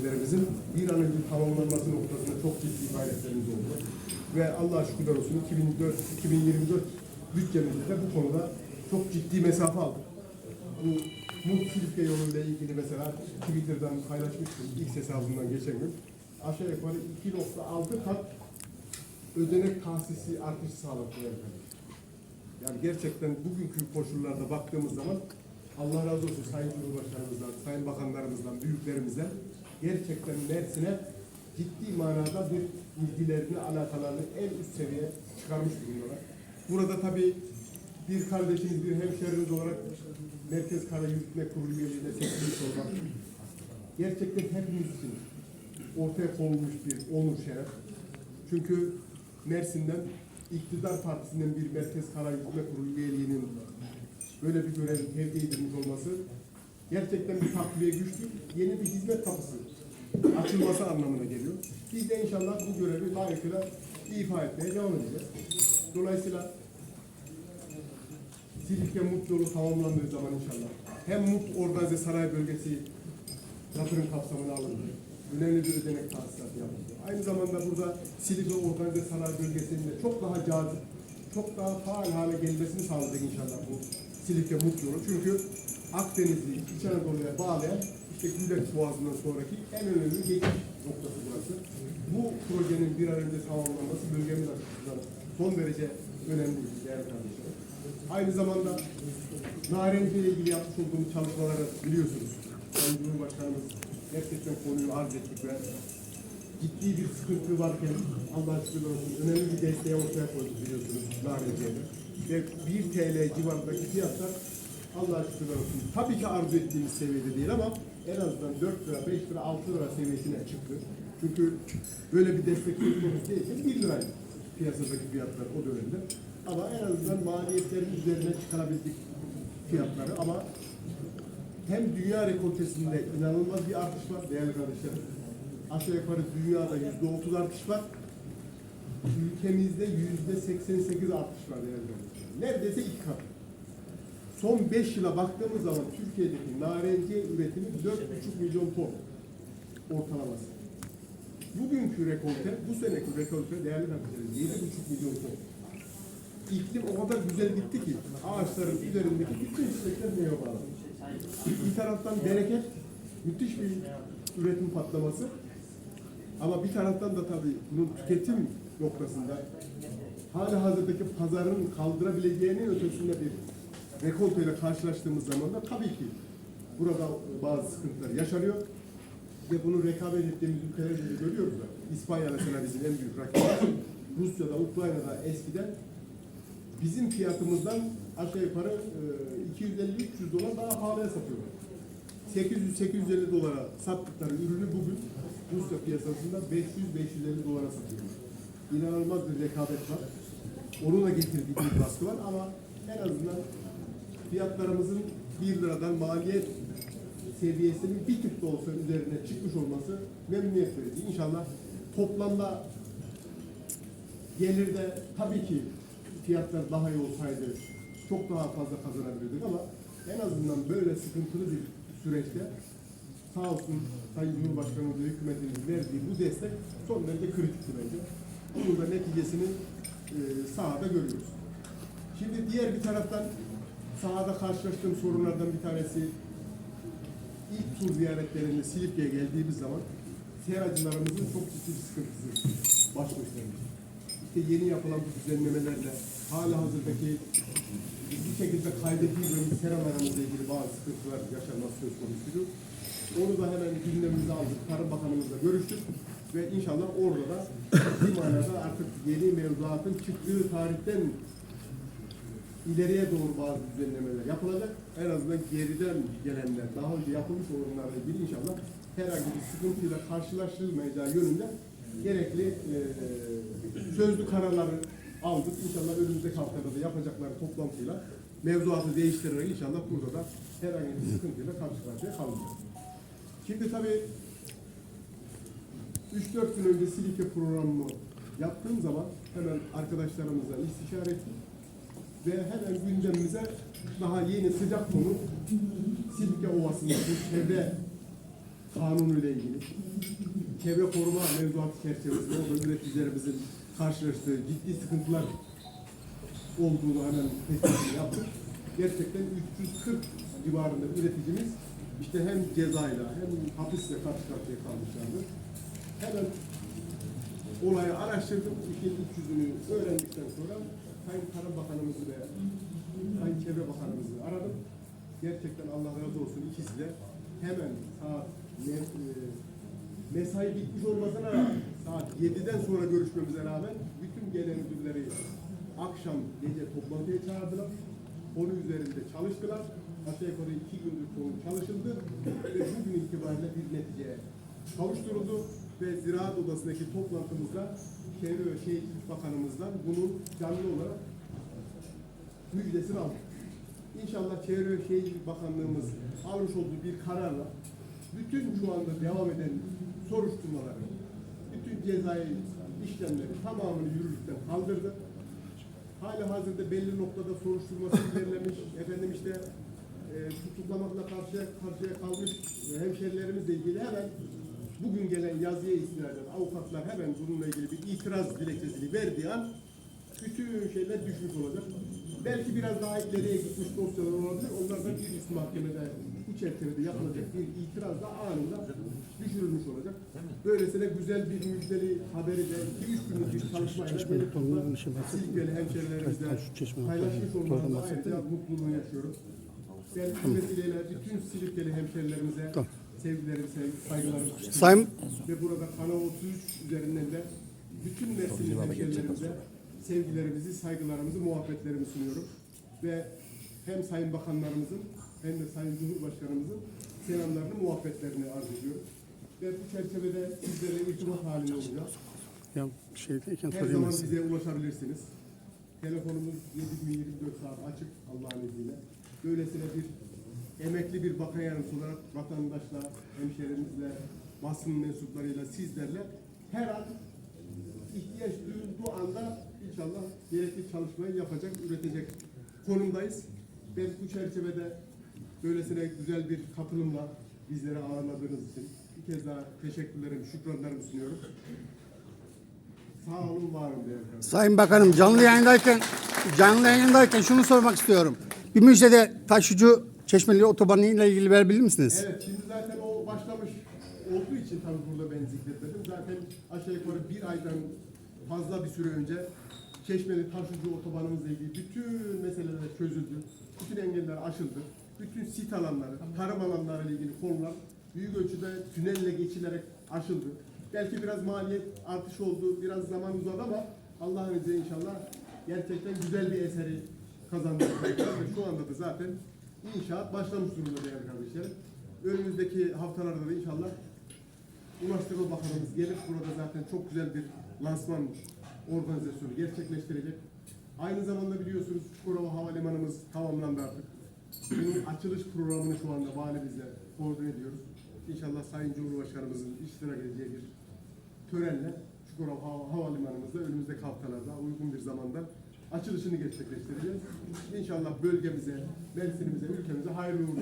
projelerimizin bir an önce tamamlanması noktasında çok ciddi gayretlerimiz oldu. Ve Allah'a şükürler olsun 2004, 2024 bütçemizde de bu konuda çok ciddi mesafe aldık. Bu Mut Silifke yoluyla ilgili mesela Twitter'dan paylaşmıştım ilk hesabımdan geçen gün. Aşağı yukarı 2.6 kat ödenek tahsisi artış sağladı. Yani gerçekten bugünkü koşullarda baktığımız zaman Allah razı olsun Sayın Cumhurbaşkanımızdan, Sayın Bakanlarımızdan, büyüklerimizden gerçekten Mersin'e ciddi manada bir ilgilerini, alakalarını en üst seviyeye çıkarmış durumdalar. Burada tabii bir kardeşimiz, bir hemşehrimiz olarak Merkez Kara Yürütme Kurulu üyeliğine seçilmiş olmak gerçekten hepimiz için ortaya konulmuş bir onur şeref. Çünkü Mersin'den iktidar partisinden bir Merkez Kara Yürütme Kurulu üyeliğinin böyle bir görevin tevdi edilmiş olması gerçekten bir takviye güçlü, yeni bir hizmet kapısı açılması anlamına geliyor. Biz de inşallah bu görevi layıkıyla ifa etmeye devam edeceğiz. Dolayısıyla Silifke Mut yolu tamamlandığı zaman inşallah hem Mut Organize Sanayi Bölgesi yatırım kapsamına alındı. Önemli bir ödenek tahsisatı yapıldı. Aynı zamanda burada Silifke Organize Sanayi Bölgesi'nde çok daha cazip, çok daha faal hale gelmesini sağlayacak inşallah bu Silifke Mut yolu. Çünkü Akdeniz'i İç Anadolu'ya bağlayan Güleç Boğazı'ndan sonraki en önemli geçiş noktası burası. Bu projenin bir an önce tamamlanması bölgemiz açısından son derece önemli değerli kardeşlerim. Aynı zamanda Narenci ile ilgili yapmış olduğumuz çalışmaları biliyorsunuz. Sayın Cumhurbaşkanımız gerçekten konuyu arz ettik ve ciddi bir sıkıntı varken Allah'a şükürler olsun önemli bir desteği ortaya koyduk biliyorsunuz Narenci'ye. Ve 1 TL civarındaki fiyatlar Allah'a şükürler olsun. Tabii ki arzu ettiğimiz seviyede değil ama en azından 4 lira, 5 lira, 6 lira seviyesine çıktı. Çünkü böyle bir destek söz konusu değilken 1 liraydı piyasadaki fiyatlar o dönemde. Ama en azından maliyetlerin üzerine çıkarabildik fiyatları ama hem dünya rekoltesinde inanılmaz bir artış var değerli kardeşlerim. Aşağı yukarı dünyada yüzde otuz artış var. Ülkemizde yüzde seksen sekiz artış var değerli kardeşlerim. Neredeyse iki kat. Son beş yıla baktığımız zaman Türkiye'deki narenciye üretimi dört buçuk milyon ton ortalaması. Bugünkü rekolte, bu seneki rekolte değerli yedi buçuk milyon ton. İklim o kadar güzel gitti ki ağaçların üzerindeki bütün çiçekler meyve bağladı. Bir taraftan bereket, müthiş bir üretim patlaması. Ama bir taraftan da tabii bunun tüketim noktasında hala hazırdaki pazarın kaldırabileceğinin ötesinde bir rekolteyle karşılaştığımız zaman da tabii ki burada bazı sıkıntılar yaşanıyor. Ve bunu rekabet ettiğimiz ülkelerde de görüyoruz da. İspanya mesela bizim en büyük rakibi. Rusya'da, Ukrayna'da eskiden bizim fiyatımızdan aşağı yukarı e, 250-300 dolar daha pahalıya satıyorlar. 800-850 dolara sattıkları ürünü bugün Rusya piyasasında 500-550 dolara satıyorlar. İnanılmaz bir rekabet var. Onun da getirdiği bir baskı var ama en azından fiyatlarımızın 1 liradan maliyet seviyesinin bir tık da olsa üzerine çıkmış olması memnuniyet verici. İnşallah toplamda gelirde tabii ki fiyatlar daha iyi olsaydı çok daha fazla kazanabilirdik ama en azından böyle sıkıntılı bir süreçte sağ olsun Sayın Cumhurbaşkanımız ve hükümetimizin verdiği bu destek son derece kritikti bence. Bunun da neticesini e, sahada görüyoruz. Şimdi diğer bir taraftan sahada karşılaştığım sorunlardan bir tanesi ilk tur ziyaretlerinde Silifke'ye geldiğimiz zaman seracılarımızın çok ciddi bir sıkıntısı baş göstermiş. İşte yeni yapılan bu düzenlemelerle hala hazırdaki bir şekilde kaydedilmemiş seralarımızla ilgili bazı sıkıntılar yaşanması söz konusuydu. Onu da hemen gündemimize aldık. Tarım Bakanımızla görüştük ve inşallah orada da bir manada artık yeni mevzuatın çıktığı tarihten ileriye doğru bazı düzenlemeler yapılacak. En azından geriden gelenler, daha önce yapılmış olanlarla ilgili inşallah herhangi bir sıkıntıyla karşılaşılmayacağı yönünde gerekli e, sözlü kararları aldık. İnşallah önümüzdeki haftada da yapacakları toplantıyla mevzuatı değiştirerek inşallah burada da herhangi bir sıkıntıyla karşı kalmayacağız. Şimdi tabii 3-4 gün önce Silike programımı yaptığım zaman hemen arkadaşlarımızla istişare ettik ve hemen gündemimize daha yeni sıcak konu Silike Ovası'ndaki çevre kanunuyla ilgili çevre koruma mevzuatı çerçevesinde orada üreticilerimizin karşılaştığı ciddi sıkıntılar olduğunu hemen tespitini yaptık. Gerçekten 340 civarında üreticimiz işte hem cezayla hem hapisle karşı karşıya kalmışlardı. Hemen olayı iç yüzünü öğrendikten sonra Sayın Tarım Bakanımızı ve Sayın Çevre Bakanımızı aradım. Gerçekten Allah razı olsun ikisi de hemen saat e, mesai bitmiş olmasına saat 7'den sonra görüşmemize rağmen bütün gelen müdürleri akşam gece toplantıya çağırdılar. Konu üzerinde çalıştılar. Aşağı yukarı iki gündür konu çalışıldı ve bugün itibariyle bir neticeye kavuşturuldu ve Ziraat Odası'ndaki toplantımızda Çevre ve Şehircilik Bakanımızdan bunun canlı olarak müjdesini aldık. İnşallah Çevre ve Şehircilik Bakanlığımız almış olduğu bir kararla bütün şu anda devam eden soruşturmaları, bütün cezai işlemleri tamamını yürürlükten kaldırdı. Hala hazırda belli noktada soruşturması ilerlemiş. Efendim işte e, tutuklamakla karşıya karşıya kalmış hemşerilerimizle ilgili hemen bugün gelen yazıya istinaden avukatlar hemen bununla ilgili bir itiraz dilekçesini verdiği an bütün şeyler düşmüş olacak. Belki biraz daha ileriye gitmiş dosyalar olabilir. Onlar da bir üst mahkemede bu çerçevede yapılacak bir itiraz da anında düşürülmüş olacak. Böylesine güzel bir müjdeli haberi de 2-3 günlük bir çalışmayla Silivri'li hemşerilerimizle paylaşmış olmanın ayrıca mutluluğunu yaşıyorum. Ben bu vesileyle bütün Silivri'li hemşerilerimize sevgilerimi, sev- saygılarımı sunuyorum. Sayın Ve burada Kanal 33 üzerinden de bütün Mersinli hemşerilerimize sevgilerimizi, saygılarımızı, muhabbetlerimi sunuyorum. Ve hem Sayın Bakanlarımızın hem de Sayın Cumhurbaşkanımızın selamlarını, muhabbetlerini arz ediyorum. Ve bu çerçevede sizlerle irtibat halinde olacağız. ya şeydeyken Her zaman bize ulaşabilirsiniz. Telefonumuz 7 24 saat açık Allah'ın izniyle. Böylesine bir emekli bir bakan yardımcısı olarak vatandaşla, hemşehrimizle, basın mensuplarıyla, sizlerle her an ihtiyaç duyulduğu anda inşallah gerekli çalışmayı yapacak, üretecek konumdayız. Ben bu çerçevede böylesine güzel bir katılımla bizleri ağırladığınız için bir kez daha teşekkürlerimi, şükranlarımı sunuyorum. Sağ olun, var olun. Sayın Bakanım canlı yayındayken canlı yayındayken şunu sormak istiyorum. Bir müjdede taşıcı Çeşmeli Otobanı ile ilgili verebilir misiniz? Evet, şimdi zaten o başlamış olduğu için tabii burada ben zikretmedim. Zaten aşağı yukarı bir aydan fazla bir süre önce Çeşmeli Taşucu otobanımızla ilgili bütün meseleler çözüldü. Bütün engeller aşıldı. Bütün sit alanları, tarım alanları ile ilgili konular büyük ölçüde tünelle geçilerek aşıldı. Belki biraz maliyet artışı oldu, biraz zaman uzadı ama Allah'ın izniyle inşallah gerçekten güzel bir eseri kazandık. Ve şu anda da zaten inşaat başlamış durumda değerli kardeşlerim. Önümüzdeki haftalarda da inşallah Ulaştırma Bakanımız gelip burada zaten çok güzel bir lansman organizasyonu gerçekleştirecek. Aynı zamanda biliyorsunuz Çukurova Havalimanımız tamamlandı artık. Bunun açılış programını şu anda valimizle koordine ediyoruz. İnşallah Sayın Cumhurbaşkanımızın iştirak edeceği bir törenle Çukurova Hava- Havalimanımızda önümüzdeki haftalarda uygun bir zamanda açılışını gerçekleştireceğiz. İnşallah bölgemize, Mersin'imize, ülkemize hayırlı uğurlu